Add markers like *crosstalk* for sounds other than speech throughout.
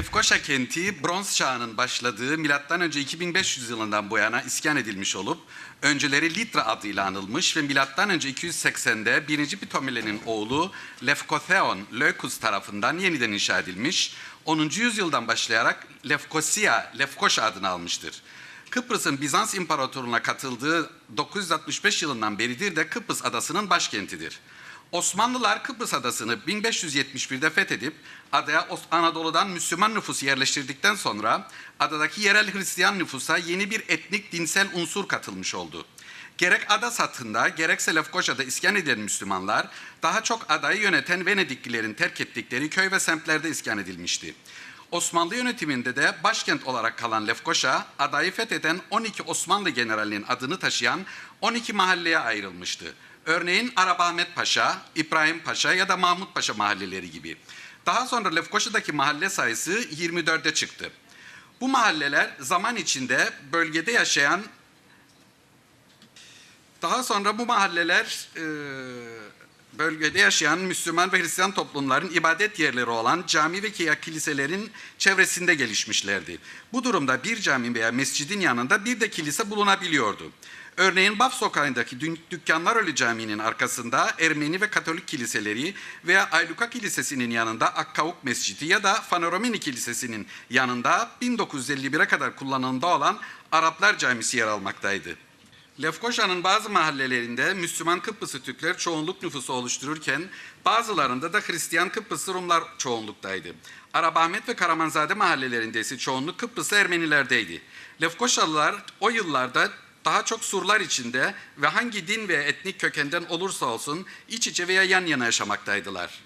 Lefkoşa kenti bronz çağının başladığı önce 2500 yılından bu yana iskan edilmiş olup önceleri Litra adıyla anılmış ve önce 280'de 1. Ptolemai'nin oğlu Lefkotheon Leucus tarafından yeniden inşa edilmiş. 10. yüzyıldan başlayarak Lefkosia, Lefkoşa adını almıştır. Kıbrıs'ın Bizans İmparatorluğu'na katıldığı 965 yılından beridir de Kıbrıs adasının başkentidir. Osmanlılar Kıbrıs adasını 1571'de fethedip adaya Anadolu'dan Müslüman nüfus yerleştirdikten sonra adadaki yerel Hristiyan nüfusa yeni bir etnik dinsel unsur katılmış oldu. Gerek ada satında gerekse Lefkoşa'da iskan eden Müslümanlar daha çok adayı yöneten Venediklilerin terk ettikleri köy ve semtlerde iskan edilmişti. Osmanlı yönetiminde de başkent olarak kalan Lefkoşa, adayı fetheden 12 Osmanlı generalinin adını taşıyan 12 mahalleye ayrılmıştı. Örneğin Arabahmet Paşa, İbrahim Paşa ya da Mahmut Paşa mahalleleri gibi. Daha sonra Lefkoşa'daki mahalle sayısı 24'e çıktı. Bu mahalleler zaman içinde bölgede yaşayan daha sonra bu mahalleler e, bölgede yaşayan Müslüman ve Hristiyan toplumların ibadet yerleri olan cami ve kiliselerin çevresinde gelişmişlerdi. Bu durumda bir cami veya mescidin yanında bir de kilise bulunabiliyordu. Örneğin Baf sokağındaki Dün- Dükkanlarölü Camii'nin arkasında Ermeni ve Katolik kiliseleri veya Ayluka Kilisesi'nin yanında Akkavuk Mescidi ya da Fanoromini Kilisesi'nin yanında 1951'e kadar kullanımda olan Araplar Camisi yer almaktaydı. Lefkoşa'nın bazı mahallelerinde Müslüman Kıbrıslı Türkler çoğunluk nüfusu oluştururken bazılarında da Hristiyan Kıbrıslı Rumlar çoğunluktaydı. Arabahmet ve Karamanzade mahallelerinde ise çoğunluk Kıbrıslı Ermenilerdeydi. Lefkoşalılar o yıllarda daha çok surlar içinde ve hangi din ve etnik kökenden olursa olsun iç içe veya yan yana yaşamaktaydılar.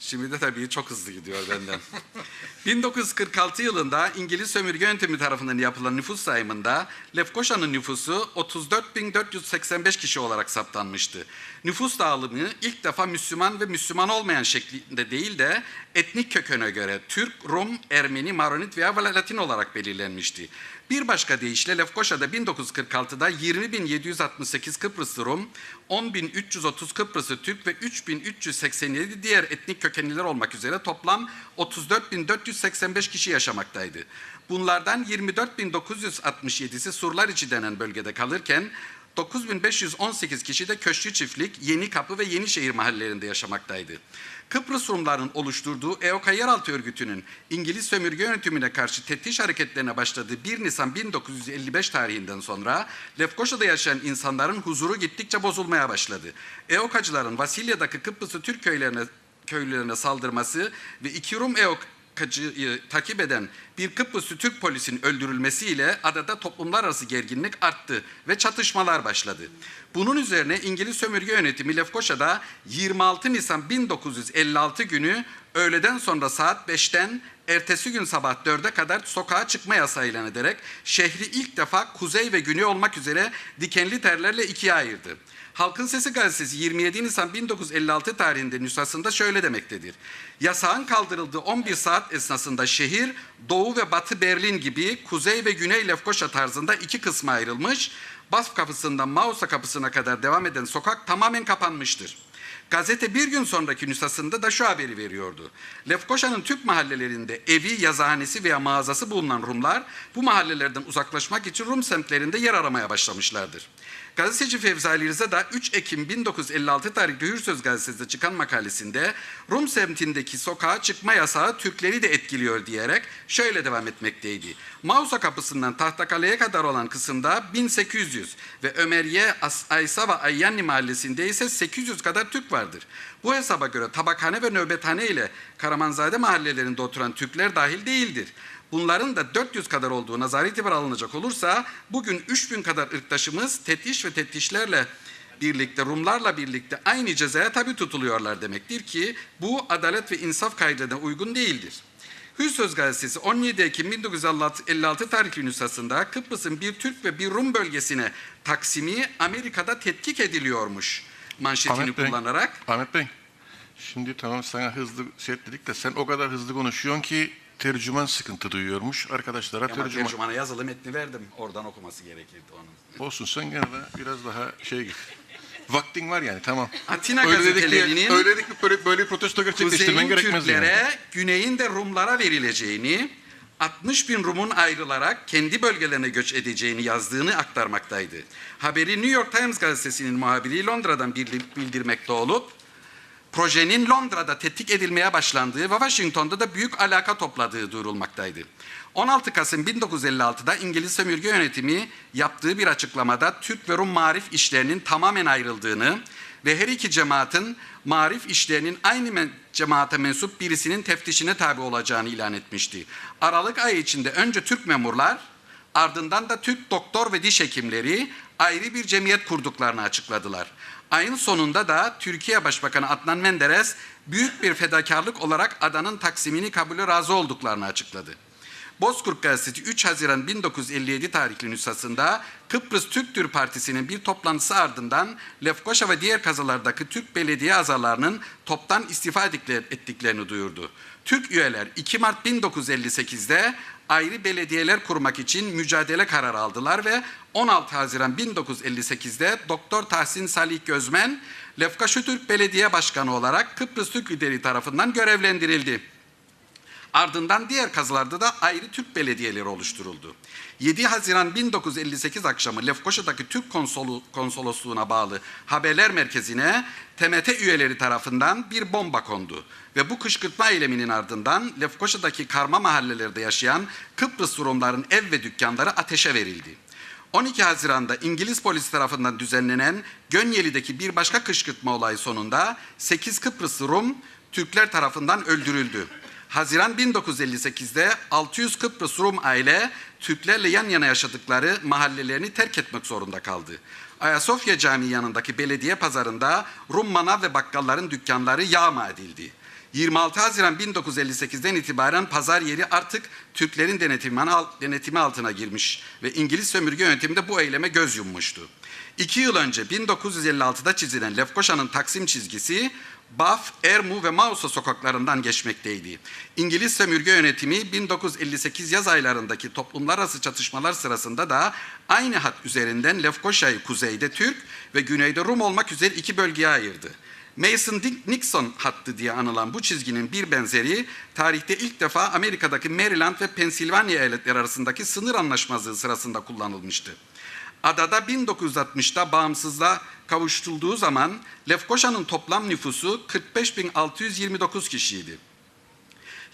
Şimdi de tabii çok hızlı gidiyor benden. *laughs* 1946 yılında İngiliz sömürge yöntemi tarafından yapılan nüfus sayımında Lefkoşa'nın nüfusu 34.485 kişi olarak saptanmıştı. Nüfus dağılımı ilk defa Müslüman ve Müslüman olmayan şeklinde değil de etnik kökene göre Türk, Rum, Ermeni, Maronit veya Latin olarak belirlenmişti. Bir başka deyişle Lefkoşa'da 1946'da 20.768 Kıbrıslı Rum, 10.330 Kıbrıslı Türk ve 3.387 diğer etnik kökenliler olmak üzere toplam 34.485 kişi yaşamaktaydı. Bunlardan 24.967'si Surlar içi denen bölgede kalırken 9518 kişi de Köşkü Çiftlik, Yeni Kapı ve Yenişehir mahallelerinde yaşamaktaydı. Kıbrıs Rumların oluşturduğu EOKA Yeraltı Örgütü'nün İngiliz sömürge yönetimine karşı teftiş hareketlerine başladığı 1 Nisan 1955 tarihinden sonra Lefkoşa'da yaşayan insanların huzuru gittikçe bozulmaya başladı. EOKA'cıların Vasilya'daki Kıbrıslı Türk köylerine köylülerine saldırması ve iki Rum EOKA'cıyı takip eden bir Kıbrıslı Türk polisinin öldürülmesiyle adada toplumlar arası gerginlik arttı ve çatışmalar başladı. Bunun üzerine İngiliz sömürge yönetimi Lefkoşa'da 26 Nisan 1956 günü öğleden sonra saat 5'ten ertesi gün sabah 4'e kadar sokağa çıkma yasağı ilan ederek şehri ilk defa kuzey ve güney olmak üzere dikenli terlerle ikiye ayırdı. Halkın Sesi gazetesi 27 Nisan 1956 tarihinde nüshasında şöyle demektedir. Yasağın kaldırıldığı 11 saat esnasında şehir Doğu ve Batı Berlin gibi Kuzey ve Güney Lefkoşa tarzında iki kısma ayrılmış. Bas kapısından Mausa kapısına kadar devam eden sokak tamamen kapanmıştır. Gazete bir gün sonraki nüshasında da şu haberi veriyordu. Lefkoşa'nın Türk mahallelerinde evi, yazıhanesi veya mağazası bulunan Rumlar bu mahallelerden uzaklaşmak için Rum semtlerinde yer aramaya başlamışlardır. Gazeteci Fevzi Ali Rıza da 3 Ekim 1956 tarihli Hürsöz gazetesinde çıkan makalesinde Rum semtindeki sokağa çıkma yasağı Türkleri de etkiliyor diyerek şöyle devam etmekteydi. Mausa kapısından Tahtakale'ye kadar olan kısımda 1800 ve Ömeriye, Aysa ve Ayyanni mahallesinde ise 800 kadar Türk vardır. Bu hesaba göre tabakhane ve nöbethane ile Karamanzade mahallelerinde oturan Türkler dahil değildir. Bunların da 400 kadar olduğu nazar itibar alınacak olursa bugün 3000 kadar ırktaşımız tetiş ve tetişlerle birlikte Rumlarla birlikte aynı cezaya tabi tutuluyorlar demektir ki bu adalet ve insaf kaydına uygun değildir. Hürsöz gazetesi 17 Ekim 1956 tarihli nüshasında Kıbrıs'ın bir Türk ve bir Rum bölgesine taksimi Amerika'da tetkik ediliyormuş manşetini Ahmet Bey, kullanarak. Ahmet Bey, şimdi tamam sana hızlı şey dedik de sen o kadar hızlı konuşuyorsun ki tercüman sıkıntı duyuyormuş. Arkadaşlara Ama tercüman. tercümana yazılı metni verdim. Oradan okuması gerekirdi onun. Olsun sen gene de biraz daha şey git. Vaktin var yani tamam. Atina öyle dedik gazetelerinin öyle dedik böyle, böyle protesto gerçekleştirmen gerekmez Türklere, yani. güneyin de Rumlara verileceğini, 60 bin Rum'un ayrılarak kendi bölgelerine göç edeceğini yazdığını aktarmaktaydı. Haberi New York Times gazetesinin muhabiri Londra'dan bildir- bildirmekte olup projenin Londra'da tetkik edilmeye başlandığı ve Washington'da da büyük alaka topladığı duyurulmaktaydı. 16 Kasım 1956'da İngiliz sömürge yönetimi yaptığı bir açıklamada Türk ve Rum marif işlerinin tamamen ayrıldığını ve her iki cemaatin marif işlerinin aynı cemaate mensup birisinin teftişine tabi olacağını ilan etmişti. Aralık ayı içinde önce Türk memurlar ardından da Türk doktor ve diş hekimleri ayrı bir cemiyet kurduklarını açıkladılar. Ayın sonunda da Türkiye Başbakanı Adnan Menderes büyük bir fedakarlık olarak adanın taksimini kabule razı olduklarını açıkladı. Bozkurt Gazetesi 3 Haziran 1957 tarihli nüshasında Kıbrıs Türk Tür Partisi'nin bir toplantısı ardından Lefkoşa ve diğer kazalardaki Türk belediye azalarının toptan istifa ettikler- ettiklerini duyurdu. Türk üyeler 2 Mart 1958'de ayrı belediyeler kurmak için mücadele kararı aldılar ve 16 Haziran 1958'de Doktor Tahsin Salih Gözmen Lefkoşa Türk Belediye Başkanı olarak Kıbrıs Türk lideri tarafından görevlendirildi. Ardından diğer kazılarda da ayrı Türk belediyeleri oluşturuldu. 7 Haziran 1958 akşamı Lefkoşa'daki Türk konsolosluğuna bağlı haberler merkezine TMT üyeleri tarafından bir bomba kondu. Ve bu kışkırtma eyleminin ardından Lefkoşa'daki karma mahallelerde yaşayan Kıbrıs Rumların ev ve dükkanları ateşe verildi. 12 Haziran'da İngiliz polisi tarafından düzenlenen Gönyeli'deki bir başka kışkırtma olayı sonunda 8 Kıbrıslı Rum Türkler tarafından öldürüldü. Haziran 1958'de 600 Kıbrıs Rum aile Türklerle yan yana yaşadıkları mahallelerini terk etmek zorunda kaldı. Ayasofya Camii yanındaki belediye pazarında Rum manav ve bakkalların dükkanları yağma edildi. 26 Haziran 1958'den itibaren pazar yeri artık Türklerin denetimi, altına girmiş ve İngiliz sömürge yönetimi de bu eyleme göz yummuştu. İki yıl önce 1956'da çizilen Lefkoşa'nın Taksim çizgisi Baf, Ermu ve Mausa sokaklarından geçmekteydi. İngiliz sömürge yönetimi 1958 yaz aylarındaki toplumlar arası çatışmalar sırasında da aynı hat üzerinden Lefkoşa'yı kuzeyde Türk ve güneyde Rum olmak üzere iki bölgeye ayırdı. Mason-Dixon hattı diye anılan bu çizginin bir benzeri tarihte ilk defa Amerika'daki Maryland ve Pensilvanya eyaletleri arasındaki sınır anlaşmazlığı sırasında kullanılmıştı. Adada 1960'da bağımsızlığa kavuşturulduğu zaman Lefkoşa'nın toplam nüfusu 45.629 kişiydi.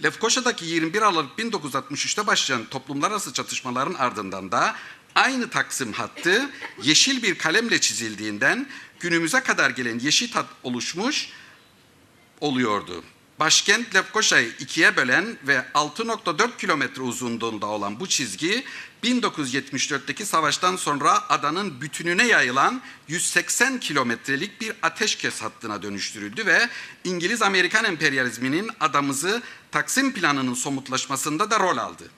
Lefkoşa'daki 21 Aralık 1963'te başlayan toplumlar arası çatışmaların ardından da aynı Taksim hattı yeşil bir kalemle çizildiğinden günümüze kadar gelen yeşil hat oluşmuş oluyordu. Başkent Lefkoşa'yı ikiye bölen ve 6.4 kilometre uzunluğunda olan bu çizgi 1974'teki savaştan sonra adanın bütününe yayılan 180 kilometrelik bir ateşkes hattına dönüştürüldü ve İngiliz-Amerikan emperyalizminin adamızı Taksim planının somutlaşmasında da rol aldı.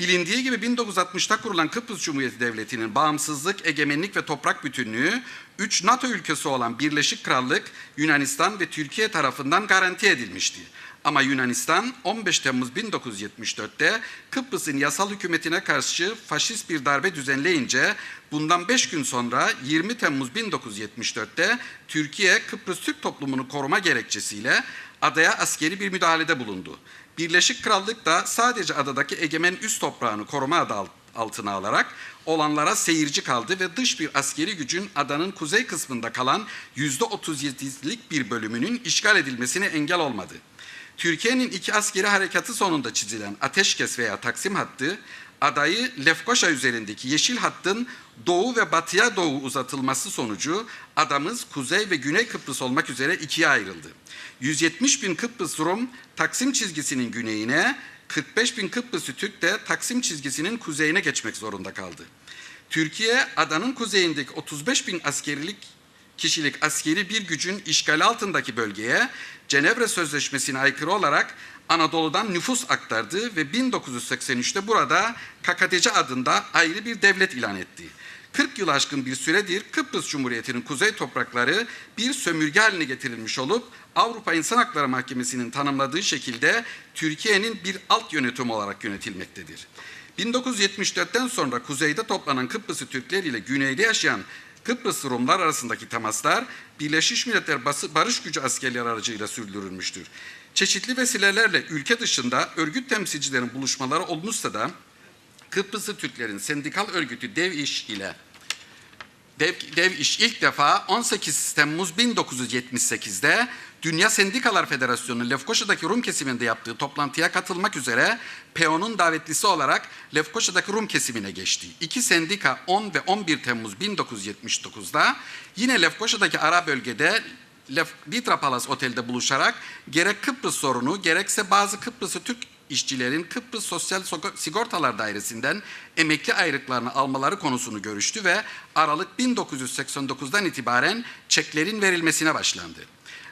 Bilindiği gibi 1960'ta kurulan Kıbrıs Cumhuriyeti Devleti'nin bağımsızlık, egemenlik ve toprak bütünlüğü 3 NATO ülkesi olan Birleşik Krallık, Yunanistan ve Türkiye tarafından garanti edilmişti. Ama Yunanistan 15 Temmuz 1974'te Kıbrıs'ın yasal hükümetine karşı faşist bir darbe düzenleyince bundan 5 gün sonra 20 Temmuz 1974'te Türkiye Kıbrıs Türk toplumunu koruma gerekçesiyle adaya askeri bir müdahalede bulundu. Birleşik Krallık da sadece adadaki egemen üst toprağını koruma adı altına alarak olanlara seyirci kaldı ve dış bir askeri gücün adanın kuzey kısmında kalan %37'lik bir bölümünün işgal edilmesine engel olmadı. Türkiye'nin iki askeri harekatı sonunda çizilen ateşkes veya Taksim hattı adayı Lefkoşa üzerindeki yeşil hattın doğu ve batıya doğu uzatılması sonucu adamız Kuzey ve Güney Kıbrıs olmak üzere ikiye ayrıldı. 170 bin Kıbrıs Rum Taksim çizgisinin güneyine, 45 bin Kıbrıslı Türk de Taksim çizgisinin kuzeyine geçmek zorunda kaldı. Türkiye adanın kuzeyindeki 35 bin askerilik kişilik askeri bir gücün işgal altındaki bölgeye Cenevre Sözleşmesi'ne aykırı olarak Anadolu'dan nüfus aktardı ve 1983'te burada KKTC adında ayrı bir devlet ilan etti. 40 yıl aşkın bir süredir Kıbrıs Cumhuriyeti'nin kuzey toprakları bir sömürge haline getirilmiş olup Avrupa İnsan Hakları Mahkemesi'nin tanımladığı şekilde Türkiye'nin bir alt yönetim olarak yönetilmektedir. 1974'ten sonra kuzeyde toplanan Kıbrıslı Türkler ile güneyde yaşayan Kıbrıs Rumlar arasındaki temaslar Birleşmiş Milletler Barış Gücü askerleri aracıyla sürdürülmüştür. Çeşitli vesilelerle ülke dışında örgüt temsilcilerin buluşmaları olmuşsa da Kıbrıslı Türklerin sendikal örgütü Dev İş ile Dev, Dev İş ilk defa 18 Temmuz 1978'de Dünya Sendikalar Federasyonu Lefkoşa'daki Rum kesiminde yaptığı toplantıya katılmak üzere PEO'nun davetlisi olarak Lefkoşa'daki Rum kesimine geçti. İki sendika 10 ve 11 Temmuz 1979'da yine Lefkoşa'daki ara bölgede Litra Palace Otel'de buluşarak gerek Kıbrıs sorunu gerekse bazı Kıbrıslı Türk işçilerin Kıbrıs Sosyal Sigortalar Dairesi'nden emekli ayrıklarını almaları konusunu görüştü ve Aralık 1989'dan itibaren çeklerin verilmesine başlandı.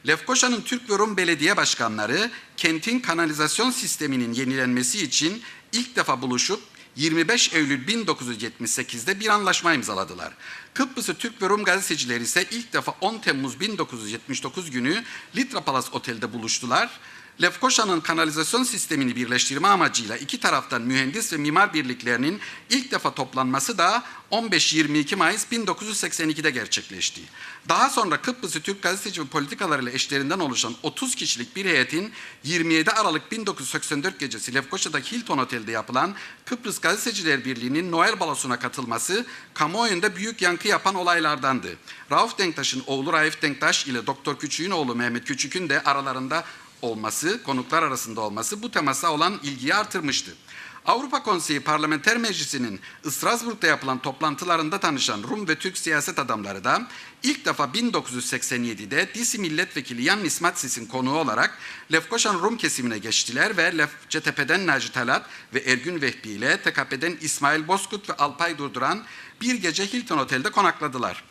Lefkoşa'nın Türk ve Rum belediye başkanları kentin kanalizasyon sisteminin yenilenmesi için ilk defa buluşup 25 Eylül 1978'de bir anlaşma imzaladılar. Kıbrıs'ı Türk ve Rum gazetecileri ise ilk defa 10 Temmuz 1979 günü Litra Palace Otel'de buluştular. Lefkoşa'nın kanalizasyon sistemini birleştirme amacıyla iki taraftan mühendis ve mimar birliklerinin ilk defa toplanması da 15-22 Mayıs 1982'de gerçekleşti. Daha sonra Kıbrıs'ı Türk gazeteci ve politikalarıyla eşlerinden oluşan 30 kişilik bir heyetin 27 Aralık 1984 gecesi Lefkoşa'daki Hilton Otel'de yapılan Kıbrıs Gazeteciler Birliği'nin Noel balosuna katılması kamuoyunda büyük yankı yapan olaylardandı. Rauf Denktaş'ın oğlu Raif Denktaş ile Doktor Küçük'ün oğlu Mehmet Küçük'ün de aralarında olması, konuklar arasında olması bu temasa olan ilgiyi artırmıştı. Avrupa Konseyi Parlamenter Meclisi'nin Strasbourg'da yapılan toplantılarında tanışan Rum ve Türk siyaset adamları da ilk defa 1987'de Disi Milletvekili Yan Nismatsis'in konuğu olarak Lefkoşan Rum kesimine geçtiler ve CTP'den Naci Talat ve Ergün Vehbi ile TKP'den İsmail Bozkurt ve Alpay Durduran bir gece Hilton Otel'de konakladılar.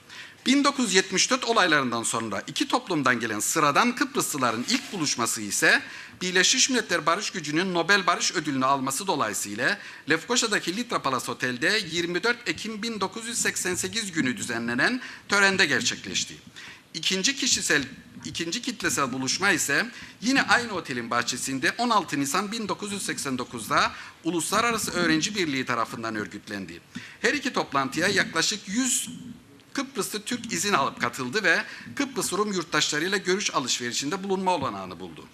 1974 olaylarından sonra iki toplumdan gelen sıradan Kıbrıslıların ilk buluşması ise Birleşmiş Milletler Barış Gücü'nün Nobel Barış Ödülünü alması dolayısıyla Lefkoşa'daki Litra Palace Otel'de 24 Ekim 1988 günü düzenlenen törende gerçekleşti. İkinci kişisel ikinci kitlesel buluşma ise yine aynı otelin bahçesinde 16 Nisan 1989'da Uluslararası Öğrenci Birliği tarafından örgütlendi. Her iki toplantıya yaklaşık 100 Kıbrıslı Türk izin alıp katıldı ve Kıbrıs Rum yurttaşlarıyla görüş alışverişinde bulunma olanağını buldu.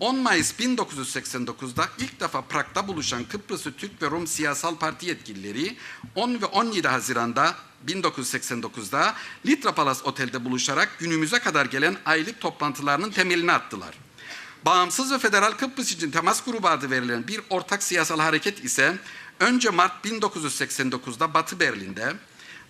10 Mayıs 1989'da ilk defa Prag'da buluşan Kıbrıslı Türk ve Rum siyasal parti yetkilileri 10 ve 17 Haziran'da 1989'da Litra Palace Otel'de buluşarak günümüze kadar gelen aylık toplantılarının temelini attılar. Bağımsız ve Federal Kıbrıs için temas grubu adı verilen bir ortak siyasal hareket ise önce Mart 1989'da Batı Berlin'de,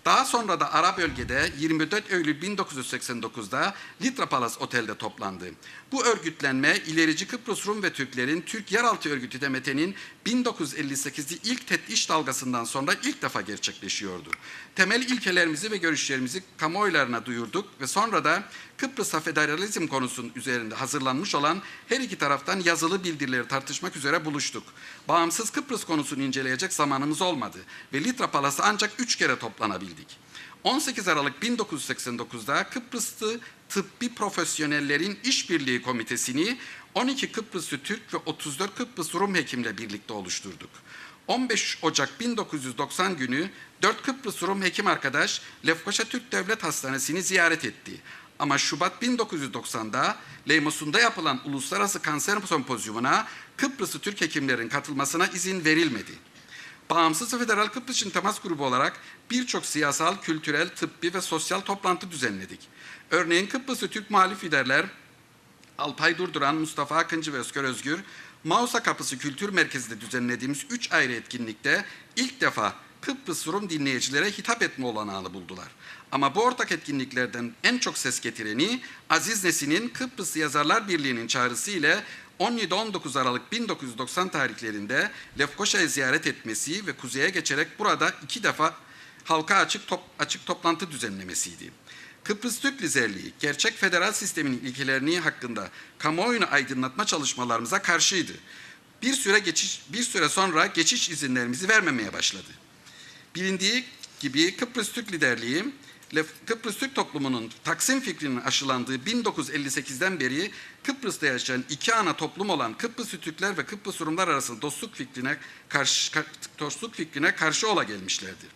daha sonra da ara bölgede 24 Eylül 1989'da Litra Palace Otel'de toplandı. Bu örgütlenme ilerici Kıbrıs Rum ve Türklerin Türk Yeraltı Örgütü Demete'nin 1958'de ilk tetiş dalgasından sonra ilk defa gerçekleşiyordu. Temel ilkelerimizi ve görüşlerimizi kamuoylarına duyurduk ve sonra da Kıbrıs'a federalizm konusunun üzerinde hazırlanmış olan her iki taraftan yazılı bildirileri tartışmak üzere buluştuk. Bağımsız Kıbrıs konusunu inceleyecek zamanımız olmadı ve Litra Palas'a ancak üç kere toplanabildik. 18 Aralık 1989'da Kıbrıslı Tıbbi Profesyonellerin İşbirliği Komitesi'ni 12 Kıbrıslı Türk ve 34 Kıbrıs Rum hekimle birlikte oluşturduk. 15 Ocak 1990 günü 4 Kıbrıs Rum hekim arkadaş Lefkoşa Türk Devlet Hastanesi'ni ziyaret etti. Ama Şubat 1990'da Leymosun'da yapılan Uluslararası Kanser Sempozyumuna Kıbrıslı Türk hekimlerin katılmasına izin verilmedi. Bağımsız Federal Kıbrıs için temas grubu olarak birçok siyasal, kültürel, tıbbi ve sosyal toplantı düzenledik. Örneğin Kıbrıslı Türk muhalif liderler Alpay Durduran, Mustafa Akıncı ve Özgür Özgür, Mausa Kapısı Kültür Merkezi'nde düzenlediğimiz üç ayrı etkinlikte ilk defa Kıbrıs Rum dinleyicilere hitap etme olanağını buldular. Ama bu ortak etkinliklerden en çok ses getireni Aziz Nesin'in Kıbrıs Yazarlar Birliği'nin çağrısı ile 17-19 Aralık 1990 tarihlerinde Lefkoşa'yı ziyaret etmesi ve kuzeye geçerek burada iki defa halka açık, top, açık toplantı düzenlemesiydi. Kıbrıs Türk Liderliği, gerçek federal sistemin ilkelerini hakkında kamuoyunu aydınlatma çalışmalarımıza karşıydı. Bir süre geçiş, bir süre sonra geçiş izinlerimizi vermemeye başladı. Bilindiği gibi Kıbrıs Türk Liderliği, Kıbrıs Türk toplumunun Taksim fikrinin aşılandığı 1958'den beri Kıbrıs'ta yaşayan iki ana toplum olan Kıbrıs Türkler ve Kıbrıs Rumlar arasında dostluk fikrine karşı ka- dostluk fikrine karşı ola gelmişlerdir.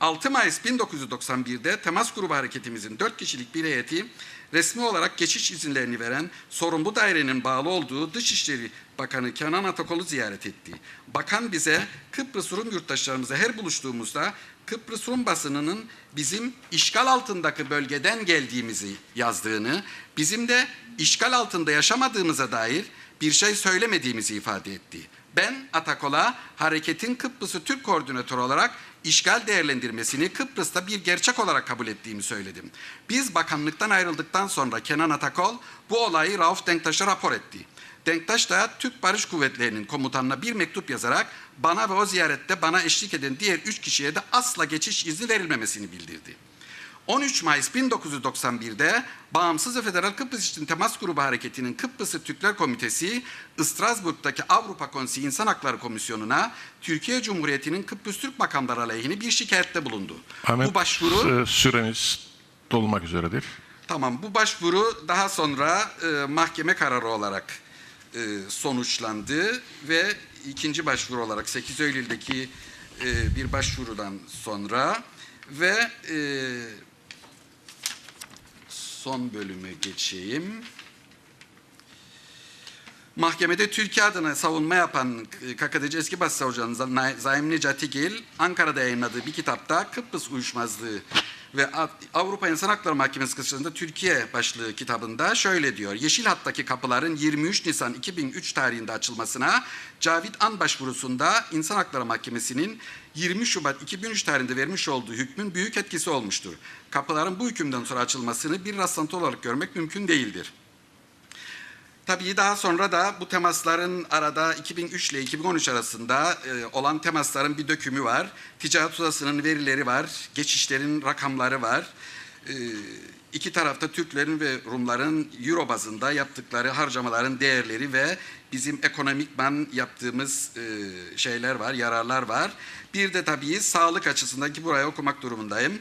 6 Mayıs 1991'de temas grubu hareketimizin 4 kişilik bir heyeti resmi olarak geçiş izinlerini veren sorumlu dairenin bağlı olduğu Dışişleri Bakanı Kenan Atakol'u ziyaret etti. Bakan bize Kıbrıs Rum yurttaşlarımıza her buluştuğumuzda Kıbrıs Rum basınının bizim işgal altındaki bölgeden geldiğimizi yazdığını, bizim de işgal altında yaşamadığımıza dair bir şey söylemediğimizi ifade etti. Ben Atakol'a hareketin Kıbrıs'ı Türk koordinatörü olarak işgal değerlendirmesini Kıbrıs'ta bir gerçek olarak kabul ettiğimi söyledim. Biz bakanlıktan ayrıldıktan sonra Kenan Atakol bu olayı Rauf Denktaş'a rapor etti. Denktaş da Türk Barış Kuvvetleri'nin komutanına bir mektup yazarak bana ve o ziyarette bana eşlik eden diğer üç kişiye de asla geçiş izni verilmemesini bildirdi. 13 Mayıs 1991'de Bağımsız ve Federal Kıbrıs için Temas Grubu Hareketi'nin Kıbrıs'ı Türkler Komitesi, Strasbourg'daki Avrupa Konseyi İnsan Hakları Komisyonu'na Türkiye Cumhuriyeti'nin Kıbrıs Türk makamları aleyhine bir şikayette bulundu. Ahmet bu başvuru e, süremiz dolmak üzeredir. Tamam bu başvuru daha sonra e, mahkeme kararı olarak e, sonuçlandı ve ikinci başvuru olarak 8 Eylül'deki e, bir başvurudan sonra ve e, son bölüme geçeyim. Mahkemede Türkiye adına savunma yapan KKTC eski başsavcının Zaim Necati Gil, Ankara'da yayınladığı bir kitapta Kıbrıs uyuşmazlığı ve Avrupa İnsan Hakları Mahkemesi kısmında Türkiye başlığı kitabında şöyle diyor. Yeşil Hat'taki kapıların 23 Nisan 2003 tarihinde açılmasına Cavit An başvurusunda İnsan Hakları Mahkemesi'nin 20 Şubat 2003 tarihinde vermiş olduğu hükmün büyük etkisi olmuştur. Kapıların bu hükümden sonra açılmasını bir rastlantı olarak görmek mümkün değildir. Tabii daha sonra da bu temasların arada 2003 ile 2013 arasında e, olan temasların bir dökümü var. Ticaret odasının verileri var, geçişlerin rakamları var. E, iki tarafta Türklerin ve Rumların euro bazında yaptıkları harcamaların değerleri ve bizim ekonomikman yaptığımız e, şeyler var, yararlar var. Bir de tabii sağlık açısından ki buraya okumak durumundayım.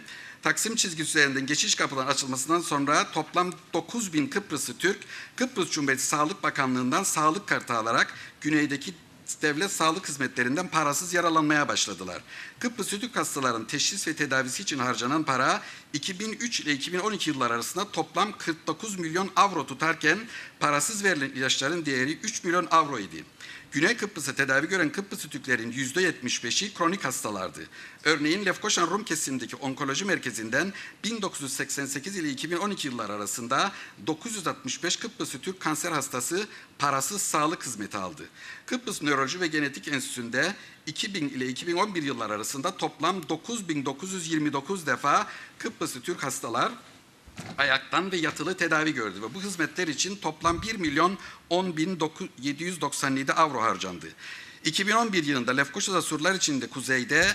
Taksim çizgisi üzerinden geçiş kapıların açılmasından sonra toplam 9 bin Kıbrıslı Türk, Kıbrıs Cumhuriyeti Sağlık Bakanlığı'ndan sağlık kartı alarak güneydeki devlet sağlık hizmetlerinden parasız yaralanmaya başladılar. Kıbrıs Türk hastaların teşhis ve tedavisi için harcanan para 2003 ile 2012 yılları arasında toplam 49 milyon avro tutarken parasız verilen ilaçların değeri 3 milyon avro idi. Güney Kıbrıs'ta tedavi gören Kıbrıslı Türklerin %75'i kronik hastalardı. Örneğin Lefkoşan Rum kesimindeki onkoloji merkezinden 1988 ile 2012 yılları arasında 965 Kıbrıslı Türk kanser hastası parasız sağlık hizmeti aldı. Kıbrıs Nöroloji ve Genetik Enstitüsü'nde 2000 ile 2011 yılları arasında toplam 9929 defa Kıbrıslı Türk hastalar ayaktan ve yatılı tedavi gördü ve bu hizmetler için toplam 1 milyon 10 bin 797 avro harcandı. 2011 yılında Lefkoşa'da surlar içinde kuzeyde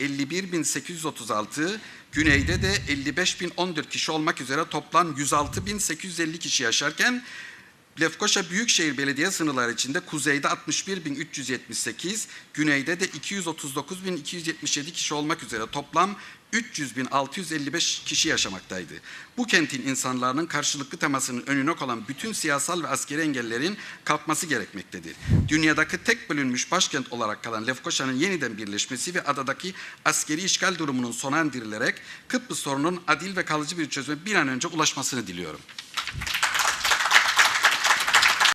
51.836, güneyde de 55.014 kişi olmak üzere toplam 106.850 kişi yaşarken Lefkoşa Büyükşehir Belediye sınırları içinde kuzeyde 61.378, güneyde de 239.277 kişi olmak üzere toplam 300.655 kişi yaşamaktaydı. Bu kentin insanların karşılıklı temasının önüne konan bütün siyasal ve askeri engellerin kalkması gerekmektedir. Dünyadaki tek bölünmüş başkent olarak kalan Lefkoşa'nın yeniden birleşmesi ve adadaki askeri işgal durumunun sona indirilerek Kıbrıs sorunun adil ve kalıcı bir çözüme bir an önce ulaşmasını diliyorum.